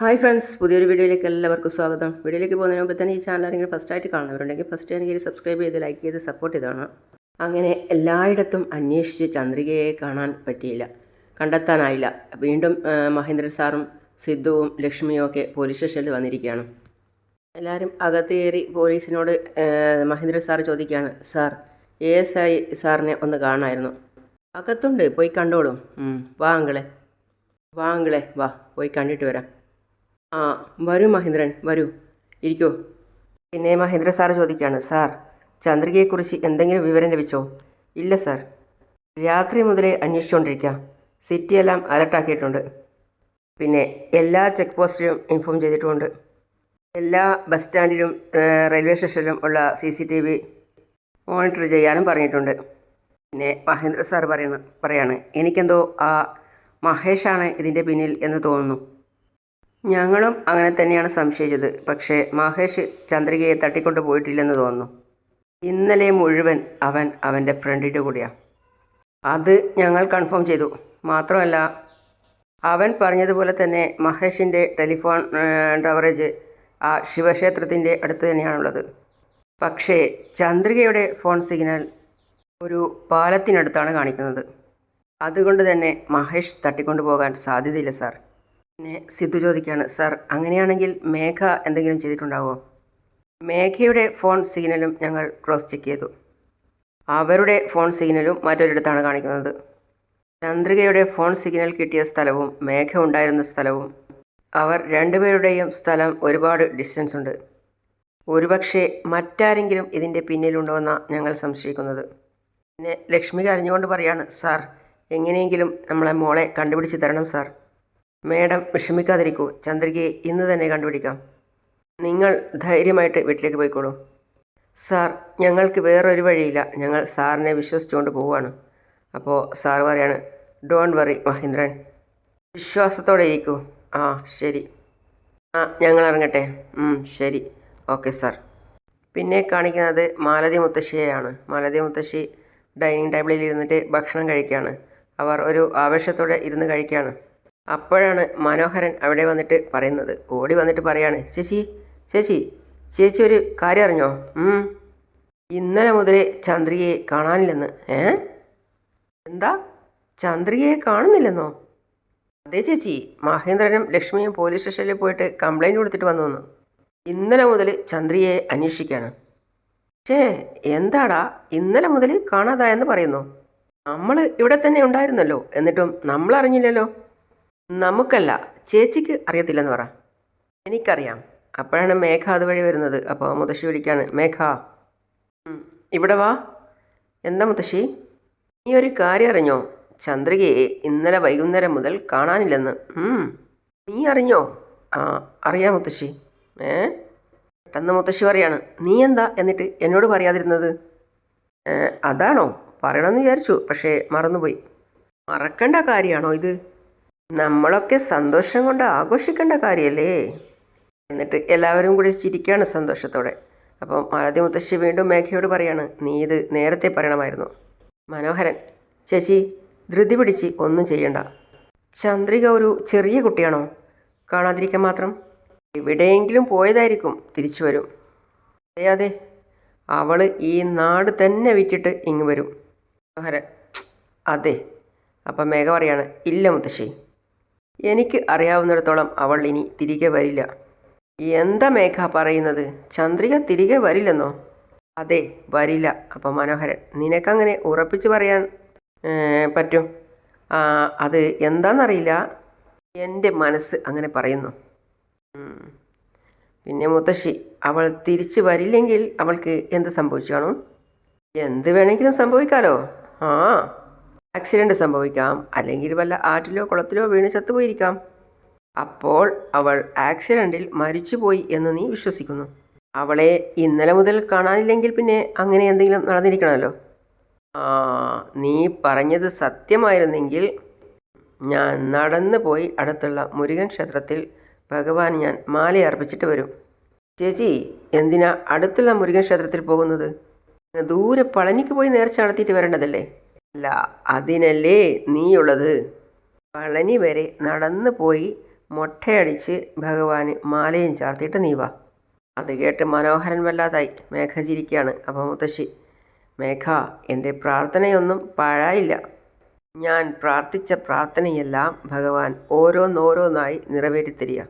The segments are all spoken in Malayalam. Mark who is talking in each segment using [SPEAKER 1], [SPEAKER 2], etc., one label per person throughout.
[SPEAKER 1] ഹായ് ഫ്രണ്ട്സ് പുതിയൊരു വീഡിയോയിലേക്ക് എല്ലാവർക്കും സ്വാഗതം. വീഡിയോയിലേക്ക് പോകുന്നതിന് മുമ്പ് തന്നെ ഈ ചാനൽ ആരെങ്കിലും ഫസ്റ്റ് ആയിട്ട് കാണുന്നവരുണ്ടെങ്കിൽ ഫസ്റ്റ് എനിക്ക് സബ്സ്ക്രൈബ് ചെയ്ത് ലൈക്ക് ചെയ്ത് സപ്പോർട്ട് ചെയ്താണ് അങ്ങനെ എല്ലായിടത്തും അന്വേഷിച്ച് ചന്ദ്രികയെ കാണാൻ പറ്റിയില്ല കണ്ടെത്താനായില്ല. വീണ്ടും മഹേന്ദ്ര മഹേന്ദ്രൻ സാറും സിദ്ധുവും ലക്ഷ്മിയും ഒക്കെ പോലീസ് സ്റ്റേഷനിൽ വന്നിരിക്കുകയാണ്. എല്ലാവരും അകത്ത് കയറി പോലീസിനോട് മഹേന്ദ്ര മഹേന്ദ്രൻ സാർ ചോദിക്കുകയാണ് സാർ എ എസ് ഐ സാറിനെ ഒന്ന് കാണായിരുന്നു അകത്തുണ്ട് പോയി കണ്ടോളൂ. വാ അങ്കിളെ വാ അങ്കിളെ വാ പോയി കണ്ടിട്ട് വരാം. ആ വരൂ മഹേന്ദ്രൻ വരൂ. ഇരിക്കോ. പിന്നെ മഹേന്ദ്ര സാർ ചോദിക്കുകയാണ് സാർ ചന്ദ്രികയെക്കുറിച്ച് എന്തെങ്കിലും വിവരം ലഭിച്ചോ? ഇല്ല സാർ. രാത്രി മുതലേ അന്വേഷിച്ചുകൊണ്ടിരിക്കാം സിറ്റിയെല്ലാം അലർട്ടാക്കിയിട്ടുണ്ട് പിന്നെ എല്ലാ ചെക്ക് പോസ്റ്റിലും ഇൻഫോം ചെയ്തിട്ടുമുണ്ട്. എല്ലാ ബസ് സ്റ്റാൻഡിലും റെയിൽവേ സ്റ്റേഷനിലും ഉള്ള C C T V monitor ചെയ്യാനും പറഞ്ഞിട്ടുണ്ട്. പിന്നെ മഹേന്ദ്ര സാർ പറയണ പറയാണ് എനിക്കെന്തോ ആ മഹേഷാണ് ഇതിന്റെ പിന്നിൽ എന്ന് തോന്നുന്നു. ഞങ്ങളും അങ്ങനെ തന്നെയാണ് സംശയിച്ചത്. പക്ഷേ മഹേഷ് ചന്ദ്രികയെ തട്ടിക്കൊണ്ട് പോയിട്ടില്ലെന്ന് തോന്നുന്നു. ഇന്നലെ മുഴുവൻ അവൻ അവന്റെ ഫ്രണ്ടിന്റെ കൂടെയാണ് അത് ഞങ്ങൾ കൺഫേം ചെയ്തു. മാത്രമല്ല അവൻ പറഞ്ഞതുപോലെ തന്നെ മഹേഷിന്റെ ടെലിഫോൺ കവറേജ് ആ ശിവക്ഷേത്രത്തിന്റെ അടുത്ത് തന്നെയാണുള്ളത്. പക്ഷേ ചന്ദ്രികയുടെ ഫോൺ സിഗ്നൽ ഒരു പാലത്തിനടുത്താണ് കാണിക്കുന്നത്. അതുകൊണ്ട് തന്നെ മഹേഷ് തട്ടിക്കൊണ്ടു പോകാൻ സാധ്യതയില്ല സാർ. പിന്നെ സിദ്ധു ചോദിക്കുകയാണ് സാർ അങ്ങനെയാണെങ്കിൽ മേഘ എന്തെങ്കിലും ചെയ്തിട്ടുണ്ടാവോ? മേഘയുടെ ഫോൺ സിഗ്നലും ഞങ്ങൾ ക്രോസ് ചെക്ക് ചെയ്തു. അവരുടെ ഫോൺ സിഗ്നലും മറ്റൊരിടത്താണ് കാണിക്കുന്നത്. ചന്ദ്രികയുടെ ഫോൺ സിഗ്നൽ കിട്ടിയ സ്ഥലവും മേഘ ഉണ്ടായിരുന്ന സ്ഥലവും. അവർ രണ്ടുപേരുടെയും സ്ഥലം ഒരുപാട് ഡിസ്റ്റൻസ് ഉണ്ട്. ഒരുപക്ഷെ മറ്റാരെങ്കിലും ഇതിന്റെ പിന്നിലുണ്ടോയെന്നാണ് ഞങ്ങൾ സംശയിക്കുന്നത്. പിന്നെ ലക്ഷ്മി കരഞ്ഞുകൊണ്ട് പറയാണ് സാർ എങ്ങനെയെങ്കിലും നമ്മളെ മോളെ കണ്ടുപിടിച്ച് തരണം സാർ. മേഡം വിഷമിക്കാതിരിക്കൂ. ചന്ദ്രികയെ ഇന്ന് തന്നെ കണ്ടുപിടിക്കാം. നിങ്ങൾ ധൈര്യമായിട്ട് വീട്ടിലേക്ക് പോയിക്കോളൂ. സാർ ഞങ്ങൾക്ക് വേറൊരു വഴിയില്ല. ഞങ്ങൾ സാറിനെ വിശ്വസിച്ചുകൊണ്ട് പോവുകയാണ്. അപ്പോൾ സാർ പറയാണ് ഡോണ്ട് വറി മഹേന്ദ്രൻ. വിശ്വാസത്തോടെ ഇരിക്കൂ. ആ ശരി. ആ ഞങ്ങൾ ഇറങ്ങട്ടെ. ശരി. Okay sir. പിന്നെ കാണിക്കുന്നത് മാലതി മുത്തശ്ശിയെയാണ്. മാലതി മുത്തശ്ശി ഡൈനിങ് ടേബിളിൽ ഇരുന്നിട്ട് ഭക്ഷണം കഴിക്കുകയാണ്. അവർ ഒരു ആവേശത്തോടെ ഇരുന്ന് കഴിക്കുകയാണ്. അപ്പോഴാണ് മനോഹരൻ അവിടെ വന്നിട്ട് പറയുന്നത്. ഓടി വന്നിട്ട് പറയാണ് ചേച്ചി ചേച്ചി ചേച്ചി ഒരു കാര്യം അറിഞ്ഞോ? ഇന്നലെ മുതലേ ചന്ദ്രികയെ കാണാനില്ലെന്ന്. ഏ? എന്താ? ചന്ദ്രികയെ കാണുന്നില്ലെന്നോ? അതെ ചേച്ചി മഹേന്ദ്രനും ലക്ഷ്മിയും പോലീസ് സ്റ്റേഷനിൽ പോയിട്ട് കംപ്ലൈന്റ് കൊടുത്തിട്ട് വന്നു വന്നു ഇന്നലെ മുതൽ ചന്ദ്രിയെ അന്വേഷിക്കുകയാണ് ഛേ എന്താടാ? ഇന്നലെ മുതൽ കാണാതായെന്ന് പറയുന്നു. നമ്മൾ ഇവിടെ തന്നെ ഉണ്ടായിരുന്നല്ലോ. എന്നിട്ടും നമ്മൾ അറിഞ്ഞില്ലല്ലോ നമുക്കല്ല ചേച്ചിക്ക് അറിയത്തില്ലെന്ന് പറ. എനിക്കറിയാം. അപ്പോഴാണ് മേഘ അതുവഴി വരുന്നത്. അപ്പോൾ മുത്തശ്ശി വിളിക്കാണ്. മേഘ. ഇവിടെ വാ. എന്താ മുത്തശ്ശി? നീ ഒരു കാര്യം അറിഞ്ഞോ? ചന്ദ്രികയെ ഇന്നലെ വൈകുന്നേരം മുതൽ കാണാനില്ലെന്ന്. നീ അറിഞ്ഞോ? ആ അറിയാം മുത്തശ്ശി. ഏ? പെട്ടെന്ന് മുത്തശ്ശി പറയാണ് നീ എന്താ എന്നിട്ട് എന്നോട് പറയാതിരുന്നത്? അതാണോ? പറയണമെന്ന് വിചാരിച്ചു പക്ഷേ മറന്നുപോയി. മറക്കേണ്ട കാര്യമാണോ ഇത്? നമ്മളൊക്കെ സന്തോഷം കൊണ്ട് ആഘോഷിക്കേണ്ട കാര്യമല്ലേ എന്നിട്ട് എല്ലാവരും കൂടി ചിരിക്കുകയാണ് സന്തോഷത്തോടെ. അപ്പം മാലതി മുത്തശ്ശി വീണ്ടും മേഘയോട് പറയാണ് നീ ഇത് നേരത്തെ പറയണമായിരുന്നു. മനോഹരൻ ചേച്ചി ധൃതി പിടിച്ച് ഒന്നും ചെയ്യണ്ട. ചന്ദ്രിക ഒരു ചെറിയ കുട്ടിയാണോ? കാണാതിരിക്കാൻ മാത്രം? എവിടെയെങ്കിലും പോയതായിരിക്കും തിരിച്ചു വരും. അതെ അവൾ ഈ നാട് തന്നെ വിറ്റിട്ട് ഇങ്ങ് വരും. മനോഹരൻ അതെ. അപ്പം മേഘ പറയാണ് ഇല്ല മുത്തശ്ശി. എനിക്ക് അറിയാവുന്നിടത്തോളം അവൾ ഇനി തിരികെ വരില്ല. എന്താ മേഘ പറയുന്നത്? ചന്ദ്രിക തിരികെ വരില്ലെന്നോ? അതെ വരില്ല അപ്പം മനോഹരൻ. നിനക്കങ്ങനെ ഉറപ്പിച്ചു പറയാൻ പറ്റും? അത് എന്താണെന്നറിയില്ല എന്റെ മനസ്സ് അങ്ങനെ പറയുന്നു. പിന്നെ മുത്തശ്ശി അവൾ തിരിച്ചു വരില്ലെങ്കിൽ അവൾക്ക് എന്ത് സംഭവിച്ചു കാണും? എന്ത് വേണമെങ്കിലും സംഭവിക്കാലോ? ആ. ആക്സിഡന്റ് സംഭവിക്കാം. അല്ലെങ്കിൽ വല്ല ആറ്റിലോ കുളത്തിലോ വീണ് ചത്തുപോയിരിക്കാം. അപ്പോൾ അവൾ ആക്സിഡന്റിൽ മരിച്ചുപോയി എന്ന് നീ വിശ്വസിക്കുന്നു. അവളെ ഇന്നലെ മുതൽ കാണാനില്ലെങ്കിൽ പിന്നെ അങ്ങനെ എന്തെങ്കിലും നടന്നിരിക്കണമല്ലോ. ആ നീ പറഞ്ഞത് സത്യമായിരുന്നെങ്കിൽ ഞാൻ നടന്നു പോയി അടുത്തുള്ള മുരുകൻ ക്ഷേത്രത്തിൽ ഭഗവാൻ ഞാൻ മാല അർപ്പിച്ചിട്ട് വരും. ചേച്ചി എന്തിനാ അടുത്തുള്ള മുരുകൻ ക്ഷേത്രത്തിൽ പോകുന്നത്? ദൂരെ പളനിക്ക് പോയി നേർച്ച നടത്തിയിട്ട് വരേണ്ടതല്ലേ? അല്ല അതിനല്ലേ നീയുള്ളത്? പളനി വരെ നടന്നു പോയി മൊട്ടയടിച്ച് ഭഗവാന് മാലയും ചാർത്തിയിട്ട് നീ വാ. അത് കേട്ട് മനോഹരൻ വല്ലാതായി. മേഘ ചിരിക്കുകയാണ് അപ്പം മുത്തശ്ശി മേഘ എന്റെ പ്രാർത്ഥനയൊന്നും പാഴായില്ല. ഞാൻ പ്രാർത്ഥിച്ച പ്രാർത്ഥനയെല്ലാം ഭഗവാൻ ഓരോന്നോരോന്നായി നിറവേറ്റിത്തരിക.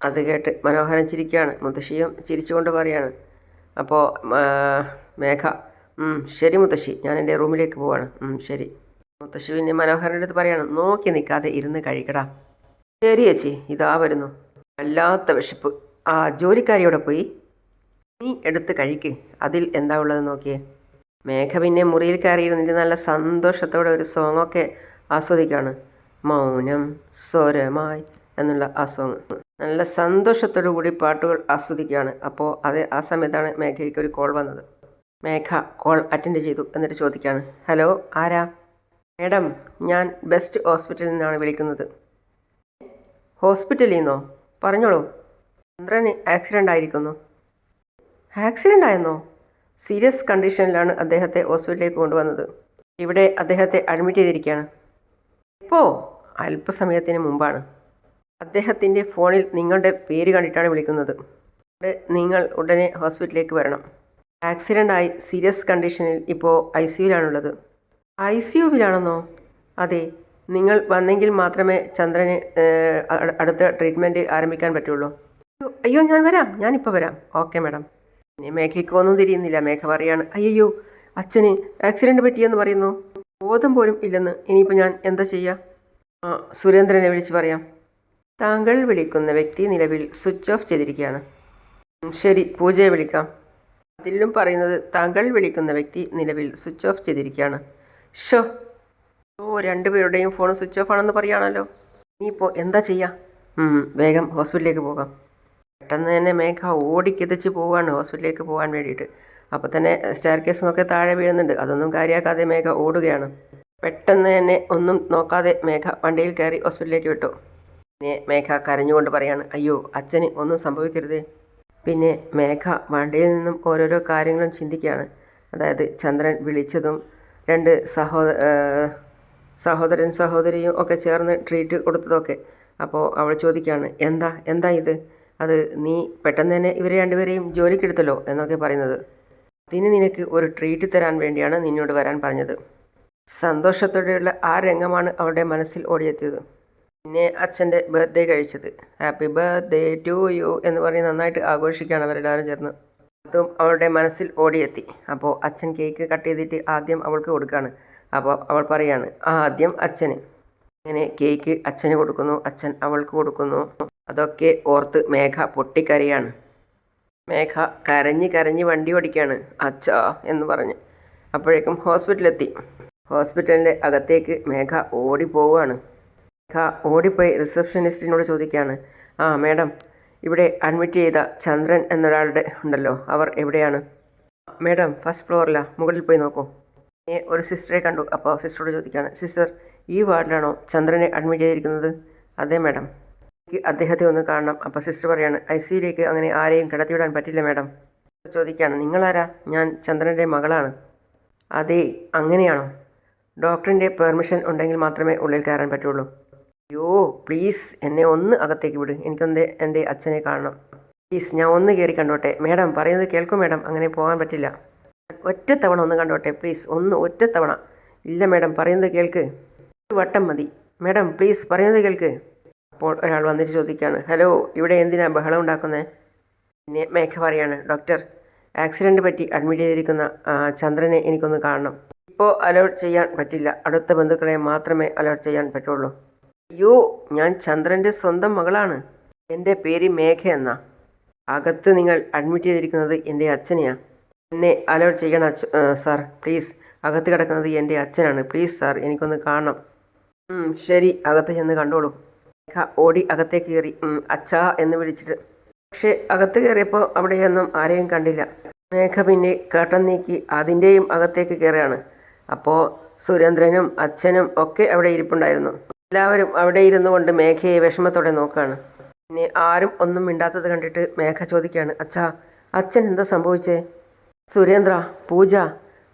[SPEAKER 1] അത് കേട്ട് മനോഹരൻ ചിരിക്കുകയാണ് മുത്തശ്ശിയും ചിരിച്ചുകൊണ്ട് പറയാണ്. അപ്പോൾ മേഘ "ഉം, ശരി മുത്തശ്ശി. ഞാൻ എന്റെ റൂമിലേക്ക് പോവാണ്. ശരി. മുത്തശ്ശി പിന്നെ മനോഹരന്റെ അടുത്ത് പറയണം നോക്കി നിൽക്കാതെ ഇരുന്ന് കഴിക്കടാ. ശരി ചേച്ചി ഇതാ വരുന്നു. വല്ലാത്ത വിശപ്പ്. ആ ജോലിക്കാരിയോടെ പോയി. നീ എടുത്ത് കഴിക്ക്. അതിൽ എന്താ ഉള്ളത് നോക്കിയേ. മേഘ പിന്നെ മുറിയിൽ കയറിയിരുന്നിട്ട് നല്ല സന്തോഷത്തോടെ ഒരു സോങ്ങൊക്കെ ആസ്വദിക്കുകയാണ്. മൗനം സ്വരമായി എന്നുള്ള ആ സോങ്. നല്ല സന്തോഷത്തോടു കൂടി പാട്ടുകൾ ആസ്വദിക്കുകയാണ്. അപ്പോൾ അത് ആ സമയത്താണ് മേഘയ്ക്ക് ഒരു കോൾ വന്നത്. മേഘ കോൾ അറ്റൻഡ് ചെയ്തു എന്നിട്ട് ചോദിക്കുകയാണ് ഹലോ ആരാ? മേഡം ഞാൻ ബെസ്റ്റ് ഹോസ്പിറ്റലിൽ നിന്നാണ് വിളിക്കുന്നത്. ഹോസ്പിറ്റലിൽ നിന്നോ? പറഞ്ഞോളൂ. ചന്ദ്രന് ആക്സിഡന്റ് ആയിരിക്കുന്നു. ആക്സിഡന്റ് ആയെന്നോ? സീരിയസ് കണ്ടീഷനിലാണ് അദ്ദേഹത്തെ ഹോസ്പിറ്റലിലേക്ക് കൊണ്ടുവന്നത്. ഇവിടെ അദ്ദേഹത്തെ അഡ്മിറ്റ് ചെയ്തിരിക്കുകയാണ്. ഇപ്പോൾ അല്പസമയത്തിന് മുമ്പാണ്. അദ്ദേഹത്തിന്റെ ഫോണിൽ നിങ്ങളുടെ പേര് കണ്ടിട്ടാണ് വിളിക്കുന്നത്. നിങ്ങൾ ഉടനെ ഹോസ്പിറ്റലിലേക്ക് വരണം. ആക്സിഡന്റ് ആയി സീരിയസ് കണ്ടീഷനിൽ ഇപ്പോൾ ഐ സിയുവിലാണുള്ളത് ഐ സി യുവിലാണെന്നോ? അതെ നിങ്ങൾ വന്നെങ്കിൽ മാത്രമേ ചന്ദ്രന് അടുത്ത ട്രീറ്റ്മെന്റ് ആരംഭിക്കാൻ പറ്റുള്ളൂ. അയ്യോ, ഞാൻ വരാം ഞാനിപ്പോൾ വരാം. Okay madam. മേഘയ്ക്ക് ഒന്നും തിരിയുന്നില്ല. മേഘ പറയാണ് അയ്യോ അച്ഛന് ആക്സിഡന്റ് പറ്റിയെന്ന് പറയുന്നു. ബോധം പോലും ഇല്ലെന്ന്. ഇനിയിപ്പോൾ ഞാൻ എന്താ ചെയ്യുക സുരേന്ദ്രനെ വിളിച്ച് പറയാം. താങ്കൾ വിളിക്കുന്ന വ്യക്തി നിലവിൽ സ്വിച്ച് ഓഫ് ചെയ്തിരിക്കുകയാണ്. ശരി പൂജയെ വിളിക്കാം. അതിലും പറയുന്നത് താങ്കൾ വിളിക്കുന്ന വ്യക്തി നിലവിൽ സ്വിച്ച് ഓഫ് ചെയ്തിരിക്കുകയാണ്. ഷോ ഓ രണ്ടുപേരുടെയും ഫോൺ സ്വിച്ച് ഓഫ് ആണെന്ന് പറയുകയാണല്ലോ. ഇനിയിപ്പോൾ എന്താ ചെയ്യുക വേഗം ഹോസ്പിറ്റലിലേക്ക് പോകാം. പെട്ടെന്ന് തന്നെ മേഘ ഓടിക്കിതച്ച് പോവുകയാണ് ഹോസ്പിറ്റലിലേക്ക് പോകാൻ വേണ്ടിയിട്ട്. അപ്പോൾ തന്നെ സ്റ്റെയർ കേസിനൊക്കെ താഴെ വീഴുന്നുണ്ട്. അതൊന്നും കാര്യമാക്കാതെ മേഘ ഓടുകയാണ്. പെട്ടെന്ന് തന്നെ ഒന്നും നോക്കാതെ മേഘ വണ്ടിയിൽ കയറി ഹോസ്പിറ്റലിലേക്ക് വിട്ടു. പിന്നെ മേഘ കരഞ്ഞുകൊണ്ട് പറയാണ് അയ്യോ അച്ഛന് ഒന്നും സംഭവിക്കരുതേ. പിന്നെ മേഘ വണ്ടിയിൽ നിന്നും ഓരോരോ കാര്യങ്ങളും ചിന്തിക്കുകയാണ്. അതായത് ചന്ദ്രൻ വിളിച്ചതും രണ്ട് സഹോദ സഹോദരൻ സഹോദരിയും ഒക്കെ ചേർന്ന് ട്രീറ്റ് കൊടുത്തതൊക്കെ. അപ്പോൾ അവൾ ചോദിക്കുകയാണ് എന്താ എന്താ ഇത്? അത് നീ പെട്ടെന്ന് തന്നെ ഇവരെ രണ്ടുപേരെയും ജോലിക്കെടുത്തല്ലോ എന്നൊക്കെ പറയുന്നത്. അതിന് നിനക്ക് ഒരു ട്രീറ്റ് തരാൻ വേണ്ടിയാണ് നിന്നോട് വരാൻ പറഞ്ഞത്. സന്തോഷത്തോടെയുള്ള ആ രംഗമാണ് അവളുടെ മനസ്സിൽ ഓടിയെത്തിയത്. പിന്നെ അച്ഛന്റെ ബർത്ത്ഡേ കഴിച്ചത്. ഹാപ്പി ബർത്ത്ഡേ ടു യു എന്ന് പറഞ്ഞ് നന്നായിട്ട് ആഘോഷിക്കുകയാണ് അവരെല്ലാവരും ചേർന്ന്. അതും അവളുടെ മനസ്സിൽ ഓടിയെത്തി. അപ്പോൾ അച്ഛൻ കേക്ക് കട്ട് ചെയ്തിട്ട് ആദ്യം അവൾക്ക് കൊടുക്കുകയാണ് അപ്പോൾ അവൾ പറയാണ് ആദ്യം അച്ഛന്. അങ്ങനെ കേക്ക് അച്ഛന് കൊടുക്കുന്നു അച്ഛൻ അവൾക്ക് കൊടുക്കുന്നു. അതൊക്കെ ഓർത്ത് മേഘ പൊട്ടിക്കരയാണ്. മേഘ കരഞ്ഞ് കരഞ്ഞ് വണ്ടി ഓടിക്കുകയാണ് അച്ഛാ എന്ന് പറഞ്ഞ്. അപ്പോഴേക്കും ഹോസ്പിറ്റലെത്തി ഹോസ്പിറ്റലിന്റെ അകത്തേക്ക് മേഘ ഓടിപ്പോവുകയാണ് മേഘ ഓടിപ്പോയി റിസപ്ഷനിസ്റ്റിനോട് ചോദിക്കുകയാണ്. ആ മേഡം ഇവിടെ അഡ്മിറ്റ് ചെയ്ത ചന്ദ്രൻ എന്നൊരാളുടെ ഉണ്ടല്ലോ അവർ എവിടെയാണ്? മേഡം ഫസ്റ്റ് ഫ്ലോറിലാണ് മുകളിൽ പോയി നോക്കൂ. ഒരു സിസ്റ്ററെ കണ്ടു അപ്പോൾ സിസ്റ്ററോട് ചോദിക്കുകയാണ്. സിസ്റ്റർ ഈ വാർഡിലാണോ ചന്ദ്രനെ അഡ്മിറ്റ് ചെയ്തിരിക്കുന്നത്? അതെ മേഡം. എനിക്ക് അദ്ദേഹത്തെ ഒന്ന് കാണണം അപ്പോൾ സിസ്റ്റർ പറയാണ് ഐ സിയിലേക്ക് അങ്ങനെ ആരെയും കിടത്തിവിടാൻ പറ്റില്ല മേഡം. ചോദിക്കുകയാണ് നിങ്ങളാരാ? ഞാൻ ചന്ദ്രന്റെ മകളാണ്. അതെ അങ്ങനെയാണോ? ഡോക്ടറിന്റെ പെർമിഷൻ ഉണ്ടെങ്കിൽ മാത്രമേ ഉള്ളിൽ കയറാൻ പറ്റുള്ളൂ. അയ്യോ പ്ലീസ് എന്നെ ഒന്ന് അകത്തേക്ക് വിട്. എനിക്കൊന്ന് എന്റെ അച്ഛനെ കാണണം. പ്ലീസ് ഞാൻ ഒന്ന് കയറി കണ്ടോട്ടെ. മേഡം പറയുന്നത് കേൾക്കും മേഡം അങ്ങനെ പോകാൻ പറ്റില്ല. ഒറ്റ തവണ ഒന്ന് കണ്ടോട്ടെ പ്ലീസ് ഒന്ന് ഒറ്റ തവണ. ഇല്ല മേഡം പറയുന്നത് കേൾക്ക്. ഒരു വട്ടം മതി. മേഡം പ്ലീസ് പറയുന്നത് കേൾക്ക്. അപ്പോൾ ഒരാൾ വന്നിട്ട് ചോദിക്കുകയാണ് ഹലോ ഇവിടെ എന്തിനാ ബഹളം ഉണ്ടാക്കുന്നത് പിന്നെ മേഘ പറയാണ്. ഡോക്ടർ ആക്സിഡന്റ് പറ്റി അഡ്മിറ്റ് ചെയ്തിരിക്കുന്ന ചന്ദ്രനെ എനിക്കൊന്ന് കാണണം. ഇപ്പോൾ അലോട്ട് ചെയ്യാൻ പറ്റില്ല. അടുത്ത ബന്ധുക്കളെ മാത്രമേ അലോട്ട് ചെയ്യാൻ പറ്റുള്ളൂ. അയ്യോ ഞാൻ ചന്ദ്രന്റെ സ്വന്തം മകളാണ്. എന്റെ പേര് മേഘ എന്ന. അകത്ത് നിങ്ങൾ അഡ്മിറ്റ് ചെയ്തിരിക്കുന്നത് എന്റെ അച്ഛനെയാണ് എന്നെ അലോട്ട് ചെയ്യണം സാർ പ്ലീസ് അകത്ത് കിടക്കുന്നത് എന്റെ അച്ഛനാണ്. പ്ലീസ് സാർ എനിക്കൊന്ന് കാണണം. ശരി അകത്ത് ചെന്ന് കണ്ടോളൂ. മേഘ ഓടി അകത്തേക്ക് കയറി. അച്ഛാ എന്ന് വിളിച്ചിട്ട്. പക്ഷേ അകത്ത് കയറിയപ്പോൾ അവിടെയൊന്നും ആരെയും കണ്ടില്ല. മേഘ പിന്നെ കേട്ടൻ നീക്കി അതിന്റെയും അകത്തേക്ക് കയറുകയാണ്. അപ്പോൾ സുരേന്ദ്രനും അച്ഛനും ഒക്കെ അവിടെ ഇരിപ്പുണ്ടായിരുന്നു. എല്ലാവരും അവിടെ ഇരുന്നു കൊണ്ട് മേഘയെ വിഷമത്തോടെ നോക്കുകയാണ് പിന്നെ ആരും ഒന്നും മിണ്ടാത്തത് കണ്ടിട്ട് മേഘ ചോദിക്കുകയാണ് അച്ഛാ അച്ഛൻ എന്താ സംഭവിച്ചേ? സുരേന്ദ്ര പൂജ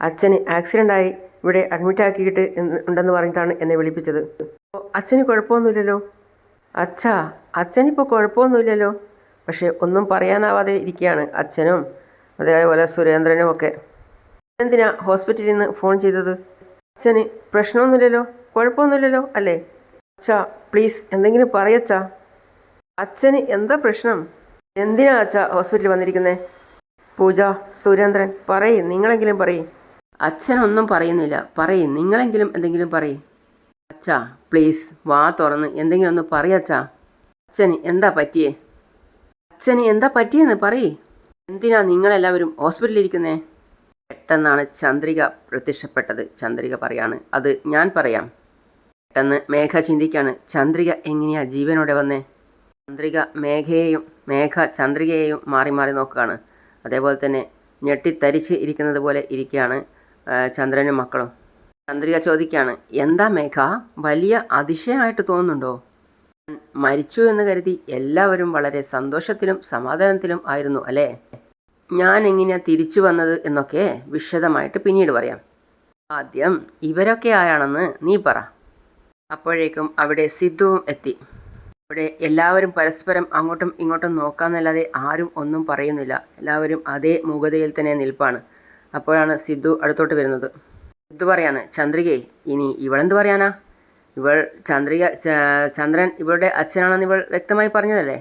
[SPEAKER 1] അച്ഛന് ആക്സിഡന്റ് ആയി. ഇവിടെ അഡ്മിറ്റ് ആക്കിയിട്ട് ഉണ്ടെന്ന് പറഞ്ഞിട്ടാണ് എന്നെ വിളിപ്പിച്ചത്. അച്ഛന് കുഴപ്പമൊന്നുമില്ലല്ലോ? അച്ഛാ അച്ഛനിപ്പോൾ കുഴപ്പമൊന്നുമില്ലല്ലോ. പക്ഷേ ഒന്നും പറയാനാവാതെ ഇരിക്കുകയാണ് അച്ഛനും അതേപോലെ സുരേന്ദ്രനും ഒക്കെ. എന്തിനാ ഹോസ്പിറ്റലിൽ നിന്ന് ഫോൺ ചെയ്തത്? അച്ഛന് പ്രശ്നമൊന്നുമില്ലല്ലോ കുഴപ്പമൊന്നുമില്ലല്ലോ അല്ലേ? അച്ഛാ പ്ലീസ് എന്തെങ്കിലും പറയച്ചാ അച്ഛന് എന്താ പ്രശ്നം? എന്തിനാ അച്ഛാ ഹോസ്പിറ്റലിൽ വന്നിരിക്കുന്നേ? പൂജ സുരേന്ദ്രൻ പറയ് നിങ്ങളെങ്കിലും പറയ്. അച്ഛനൊന്നും പറയുന്നില്ല. പറയ് നിങ്ങളെങ്കിലും എന്തെങ്കിലും പറയ്. അച്ഛാ പ്ലീസ് വാ തുറന്ന്. എന്തെങ്കിലും ഒന്ന് പറയച്ചാ അച്ഛന് എന്താ പറ്റിയേ? അച്ഛന് എന്താ പറ്റിയെന്ന് പറയ്. എന്തിനാ നിങ്ങളെല്ലാവരും ഹോസ്പിറ്റലിൽ ഇരിക്കുന്നേ? പെട്ടെന്നാണ് ചന്ദ്രിക പ്രത്യക്ഷപ്പെട്ടത്. ചന്ദ്രിക പറയാണ്. അത് ഞാൻ പറയാം. പെട്ടെന്ന് മേഘ ചിന്തിക്കാണ് ചന്ദ്രിക എങ്ങനെയാ ജീവനോടെ വന്നേ? ചന്ദ്രിക മേഘയെയും മേഘ ചന്ദ്രികയെയും മാറി മാറി നോക്കുകയാണ്. അതേപോലെ തന്നെ ഞെട്ടിത്തരിച്ച് ഇരിക്കുന്നത് പോലെ ഇരിക്കുകയാണ് ചന്ദ്രനും മക്കളും. ചന്ദ്രിക ചോദിക്കുകയാണ് എന്താ മേഘ? വലിയ അതിശയമായിട്ട് തോന്നുന്നുണ്ടോ? മരിച്ചു എന്ന് കരുതി എല്ലാവരും വളരെ സന്തോഷത്തിലും സമാധാനത്തിലും ആയിരുന്നു അല്ലേ? ഞാൻ എങ്ങനെയാ തിരിച്ചു വന്നത് എന്നൊക്കെ വിശദമായിട്ട് പിന്നീട് പറയാം. ആദ്യം ഇവരൊക്കെ ആയാണെന്ന് നീ പറ. അപ്പോഴേക്കും അവിടെ സിദ്ധുവും എത്തി. അവിടെ എല്ലാവരും പരസ്പരം അങ്ങോട്ടും ഇങ്ങോട്ടും നോക്കാന്നല്ലാതെ ആരും ഒന്നും പറയുന്നില്ല. എല്ലാവരും അതേ മൂകതയിൽ തന്നെ നിൽപ്പാണ്. അപ്പോഴാണ് സിദ്ധു അടുത്തോട്ട് വരുന്നത്. സിദ്ധു പറയാണ് ചന്ദ്രികയെ ഇനി ഇവളെന്ത് പറയാനാ? ഇവൾ ചന്ദ്രിക ചന്ദ്രൻ ഇവളുടെ അച്ഛനാണെന്ന് ഇവൾ വ്യക്തമായി പറഞ്ഞതല്ലേ?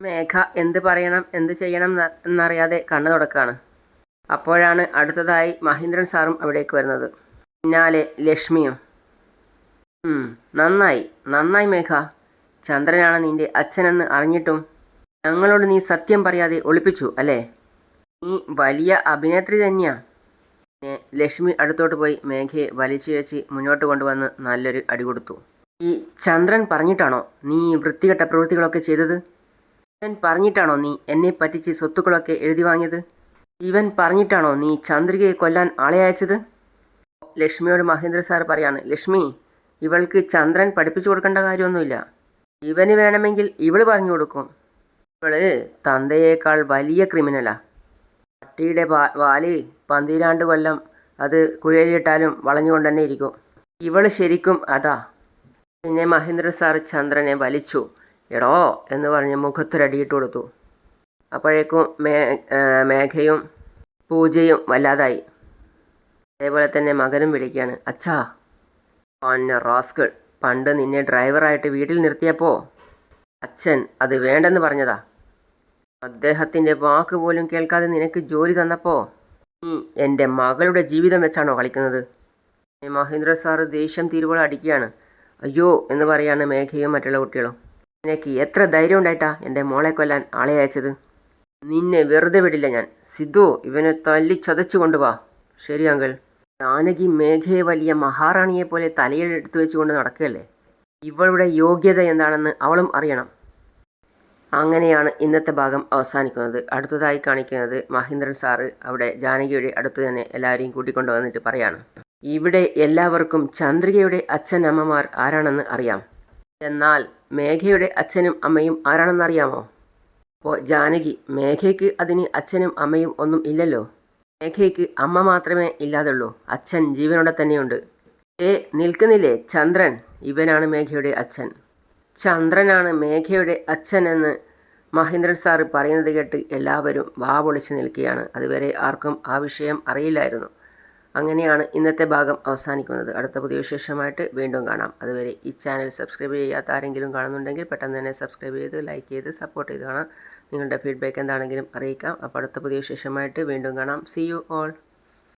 [SPEAKER 1] മേഘ എന്ത് പറയണം എന്ത് ചെയ്യണം എന്നറിയാതെ കണ്ണു തുടക്കാണ്. അപ്പോഴാണ് അടുത്തതായി മഹേന്ദ്രൻ സാറും അവിടേക്ക് വരുന്നത്. പിന്നാലെ ലക്ഷ്മിയും. നന്നായി നന്നായി മേഘ. ചന്ദ്രനാണ് നിന്റെ അച്ഛനെന്ന് അറിഞ്ഞിട്ടും ഞങ്ങളോട് നീ സത്യം പറയാതെ ഒളിപ്പിച്ചു അല്ലേ? നീ വലിയ അഭിനേത്രി തന്നെയാ. ലക്ഷ്മി അടുത്തോട്ട് പോയി മേഘയെ വലിച്ചിഴച്ച് മുന്നോട്ട് കൊണ്ടുവന്ന് നല്ലൊരു അടി കൊടുത്തു. ഈ ചന്ദ്രൻ പറഞ്ഞിട്ടാണോ നീ ഈ വൃത്തികെട്ട പ്രവൃത്തികളൊക്കെ ചെയ്തത്? ഇവൻ പറഞ്ഞിട്ടാണോ നീ എന്നെ പറ്റിച്ച് സ്വത്തുക്കളൊക്കെ എഴുതി വാങ്ങിയത്? ഇവൻ പറഞ്ഞിട്ടാണോ നീ ചന്ദ്രികയെ കൊല്ലാൻ ആളെ അയച്ചത്? ലക്ഷ്മിയോട് മഹേന്ദ്ര സാർ പറയാണ് ലക്ഷ്മി ഇവൾക്ക് ചന്ദ്രൻ പഠിപ്പിച്ചു കൊടുക്കേണ്ട കാര്യമൊന്നുമില്ല. ഇവന് വേണമെങ്കിൽ ഇവൾ പറഞ്ഞു കൊടുക്കും. ഇവൾ തന്തയേക്കാൾ വലിയ ക്രിമിനലാ. പട്ടിയുടെ വാൽ പന്തിരാണ്ട് കൊല്ലം അത് കുഴലിട്ടാലും വളഞ്ഞുകൊണ്ട് തന്നെ ഇരിക്കും. ഇവൾ ശരിക്കും അതാ. പിന്നെ മഹേന്ദ്ര സാർ ചന്ദ്രനെ വലിച്ചു. എടോ എന്ന് പറഞ്ഞ് മുഖത്തൊരടിയിട്ട് കൊടുത്തു. അപ്പോഴേക്കും മേ മേഘയും പൂജയും വല്ലാതായി. അതേപോലെ തന്നെ മകനും വിളിക്കുകയാണ്. അച്ഛാ പന്ന റാസ്കൾ പണ്ട് നിന്നെ ഡ്രൈവറായിട്ട് വീട്ടിൽ നിർത്തിയപ്പോ അച്ഛൻ അത് വേണ്ടെന്ന് പറഞ്ഞതാ. അദ്ദേഹത്തിന്റെ വാക്ക് പോലും കേൾക്കാതെ നിനക്ക് ജോലി തന്നപ്പോൾ നീ എന്റെ മകളുടെ ജീവിതം വെച്ചാണോ കളിക്കുന്നത്? മഹേന്ദ്ര സാറ് ദേഷ്യം തീരുവോളം അടിക്കുകയാണ്. അയ്യോ എന്ന് പറയാണ് മേഘയും മറ്റുള്ള കുട്ടികളും. നിനക്ക് എത്ര ധൈര്യം ഉണ്ടായിട്ടാ എന്റെ മോളെ കൊല്ലാൻ ആളെ അയച്ചത്? നിന്നെ വെറുതെ വിടില്ല ഞാൻ. സിദ്ധു ഇവനെ തല്ലി ചതച്ചു കൊണ്ടുവാ. ശരി അങ്കിൾ ജാനകി മേഘയെ വലിയ മഹാറാണിയെ പോലെ തലയിലെടുത്തു വെച്ചുകൊണ്ട് നടക്കുകയല്ലേ? ഇവളുടെ യോഗ്യത എന്താണെന്ന് അവളും അറിയണം. അങ്ങനെയാണ് ഇന്നത്തെ ഭാഗം അവസാനിക്കുന്നത്. അടുത്തതായി കാണിക്കുന്നത് മഹേന്ദ്രൻ സാറ്. അവിടെ ജാനകിയുടെ അടുത്ത് തന്നെ എല്ലാവരെയും കൂട്ടിക്കൊണ്ടു വന്നിട്ട് പറയാണ്. ഇവിടെ എല്ലാവർക്കും ചന്ദ്രികയുടെ അച്ഛൻ അമ്മമാർ ആരാണെന്ന് അറിയാം. എന്നാൽ മേഘയുടെ അച്ഛനും അമ്മയും ആരാണെന്ന് അറിയാമോ? അപ്പോൾ ജാനകി മേഘയ്ക്ക് അതിന് അച്ഛനും അമ്മയും ഒന്നും ഇല്ലല്ലോ. മേഘയ്ക്ക് അമ്മ മാത്രമേ ഇല്ലാതുള്ളൂ അച്ഛൻ ജീവനോടെ തന്നെയുണ്ട്. ഏ നിൽക്കുന്നില്ലേ? ചന്ദ്രൻ. ഇവനാണ് മേഘയുടെ അച്ഛൻ. ചന്ദ്രനാണ് മേഘയുടെ അച്ഛൻ എന്ന് മഹേന്ദ്രൻ സാറ് പറയുന്നത് കേട്ട് എല്ലാവരും വാ പൊളിച്ച് നിൽക്കുകയാണ്. അതുവരെ ആർക്കും ആ വിഷയം അറിയില്ലായിരുന്നു. അങ്ങനെയാണ് ഇന്നത്തെ ഭാഗം അവസാനിക്കുന്നത്. അടുത്ത പുതിയ വിശേഷമായിട്ട് വീണ്ടും കാണാം. അതുവരെ ഈ ചാനൽ സബ്സ്ക്രൈബ് ചെയ്യാത്ത ആരെങ്കിലും കാണുന്നുണ്ടെങ്കിൽ പെട്ടെന്ന് തന്നെ സബ്സ്ക്രൈബ് ചെയ്ത് ലൈക്ക് ചെയ്ത് സപ്പോർട്ട് ചെയ്ത് കാണാം. നിങ്ങളുടെ ഫീഡ്ബാക്ക് എന്താണെങ്കിലും അറിയിക്കാം. അപ്പോൾ അടുത്ത പുതിയ വിശേഷമായിട്ട് വീണ്ടും കാണാം. C you all